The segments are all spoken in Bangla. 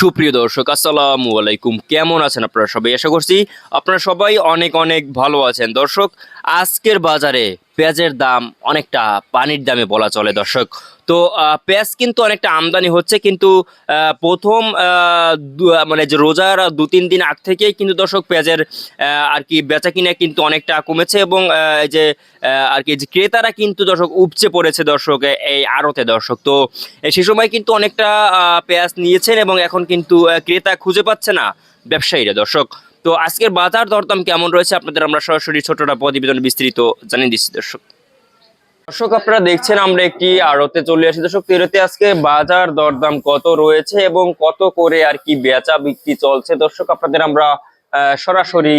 সুপ্রিয় দর্শক, আসসালামু আলাইকুম। কেমন আছেন আপনারা সবাই? আশা করছি আপনারা সবাই অনেক অনেক ভালো আছেন। দর্শক, আজকের বাজারে পেঁয়াজের দাম অনেকটা পানির দামে বলা চলে দর্শক। তো পেঁয়াজ কিন্তু অনেকটা আমদানি হচ্ছে কিন্তু প্রথম মানে যে রোজার দু তিন দিন আগ থেকেই কিন্তু দর্শক পেঁয়াজের আর কি বেচা কিনা কিন্তু অনেকটা কমেছে এবং এই যে আর কি যে ক্রেতারা কিন্তু দর্শক উপচে পড়েছে দর্শক এই আড়তে দর্শক। তো সে সময় কিন্তু অনেকটা পেঁয়াজ নিয়েছেন এবং এখন কিন্তু ক্রেতা খুঁজে পাচ্ছে না ব্যবসায়ীরা দর্শক। তো আজকের বাজার দরদাম কেমন রয়েছে আপনাদের? আমরা সরাসরি ছোটটা প্রতিবেদন বিস্তৃত জানিয়ে দিচ্ছি, দর্শক। দর্শক, আপনারা দেখছেন আমরা একটি আড়তে চলে আসি। দর্শক, তেরোতে আজকে বাজার দরদাম কত রয়েছে এবং কত করে আর কি বেচা বিক্রি চলছে? দর্শক, আপনাদের আমরা সরাসরি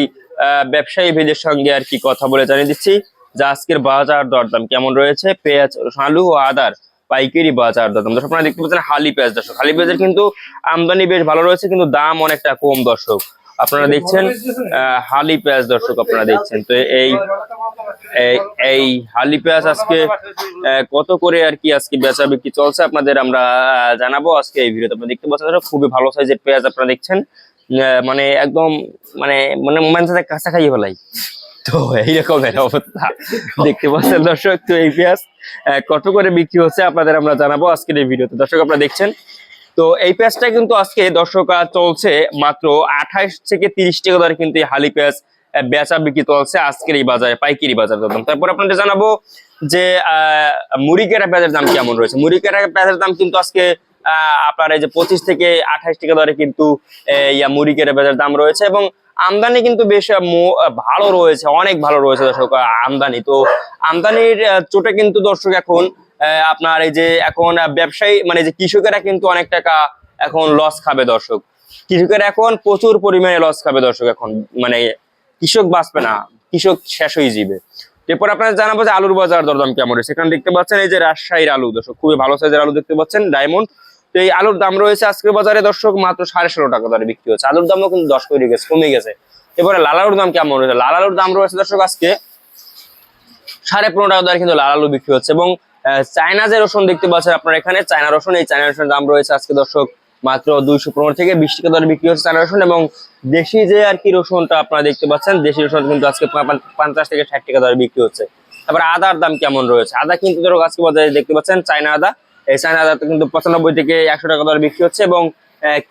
ব্যবসায়ী ভেদের সঙ্গে আর কি কথা বলে জানিয়ে দিচ্ছি যে আজকের বাজার দরদাম কেমন রয়েছে। পেঁয়াজ, আলু ও আদার পাইকারি বাজার দরদাম। দর্শক, আপনারা দেখতে পাচ্ছেন হালি পেঁয়াজ। দর্শক, হালি পেঁয়াজের কিন্তু আমদানি বেশ ভালো রয়েছে, কিন্তু দাম অনেকটা কম, দর্শক। আপনারা দেখছেন হালি পেঁয়াজ দর্শক আপনারা দেখছেন। তো এই এই- হালি পেঁয়াজ আজকে কত করে আর কি আজকে বেচা বিক্রি চলছে আপনাদের আমরা জানাব আজকে এই ভিডিওতে। আপনারা দেখতে পাচ্ছেন খুবই ভালো সাইজের পেঁয়াজ আপনারা দেখছেন। মানে একদম মানে মানে মোমেন্ট সাথে কাঁচা খাইয়ে ফেলাই তো এইরকমের অবস্থা। দেখতে পাচ্ছেন দর্শক তো এই পেঁয়াজ কত করে বিক্রি হচ্ছে আপনাদের আমরা জানাব আজকের এই ভিডিওতে। দর্শক আপনারা দেখছেন তো এই পেঁয়াজটা কিন্তু আজকে দর্শক আহ, চলছে মাত্র আঠাইশ থেকে তিরিশ টাকা দরে কিন্তু হালি পেঁয়াজ বেচা বিক্রি চলছে আজকের এই বাজারে পাইকারি বাজার। দাম তারপর আপনাদের জানাব যে আহ, মুড়িকেরা পেঁয়াজের দাম কেমন রয়েছে? মুড়ি মুড়িকেরা পেঁয়াজের দাম কিন্তু আজকে আপনার এই যে পঁচিশ থেকে আঠাইশ টাকা দরে কিন্তু ইয়া মুড়িকেরা পেঁয়াজের দাম রয়েছে এবং আমদানি কিন্তু বেশ ভালো রয়েছে অনেক ভালো রয়েছে দর্শক আমদানি। তো আমদানির চোটে কিন্তু দর্শক এখন আপনার এই যে এখন ব্যবসায়ী মানে যে কৃষকেরা কিন্তু অনেক টাকা এখন লস খাবে দর্শক। কৃষকেরা এখন প্রচুর পরিমাণে লস খাবে দর্শক এখন। মানে কৃষক বাঁচবে না, কৃষক শেষ হয়ে যাবে। এরপর আপনাদের জানাব যে আলুর বাজার দরদাম কেমন রয়েছে। দেখতে পাচ্ছেন এই যে রাজশাহীর আলু, দর্শক খুবই ভালো সাইজের আলু দেখতে পাচ্ছেন ডায়মন্ড তো এই আলুর দাম রয়েছে আজকের বাজারে দর্শক মাত্র সাড়ে ষোলো টাকা দরে বিক্রি হচ্ছে। আলুর দামও কিন্তু দশ করে গেছে, কমে গেছে। এবারে লাল আলুর দাম কেমন রয়েছে? লাল আলুর দাম রয়েছে দর্শক আজকে সাড়ে পনেরো টাকা দরে কিন্তু লাল আলু বিক্রি হচ্ছে এবং চায়না যে রসুন দেখতে পাচ্ছেন আপনার এখানে চায়না রসুন এই চায়না রসুনের দাম রয়েছে আজকে দর্শক মাত্র দুইশো পনেরো থেকে বিশ টাকা দরে বিক্রি হচ্ছে চায়না রসুন এবং দেশি যে আর কি রসুনটা আপনারা দেখতে পাচ্ছেন দেশি রসুন কিন্তু আজকে পঞ্চাশ থেকে ষাট টাকা দরে বিক্রি হচ্ছে। তারপর আদার দাম কেমন রয়েছে? আদা কিন্তু ধরো আজকে বাজারে দেখতে পাচ্ছেন চায়না আদা। এই চায়না আদা কিন্তু পঁচানব্বই থেকে একশো টাকা দরে বিক্রি হচ্ছে এবং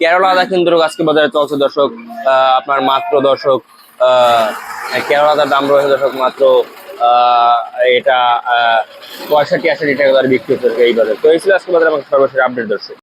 কেরলা আদা কিন্তু আজকে বাজারে চলছে দর্শক আপনার মাত্র দর্শক আহ, কেরলা আদার দাম রয়েছে দর্শক মাত্র এটা পঁয়ষট্টি আশি টাকা দরে বিক্রি করবে এই বাজার তো এই ছিল আজকে বাজার আমাকে সর্বশেষ আপডেট দর্শক।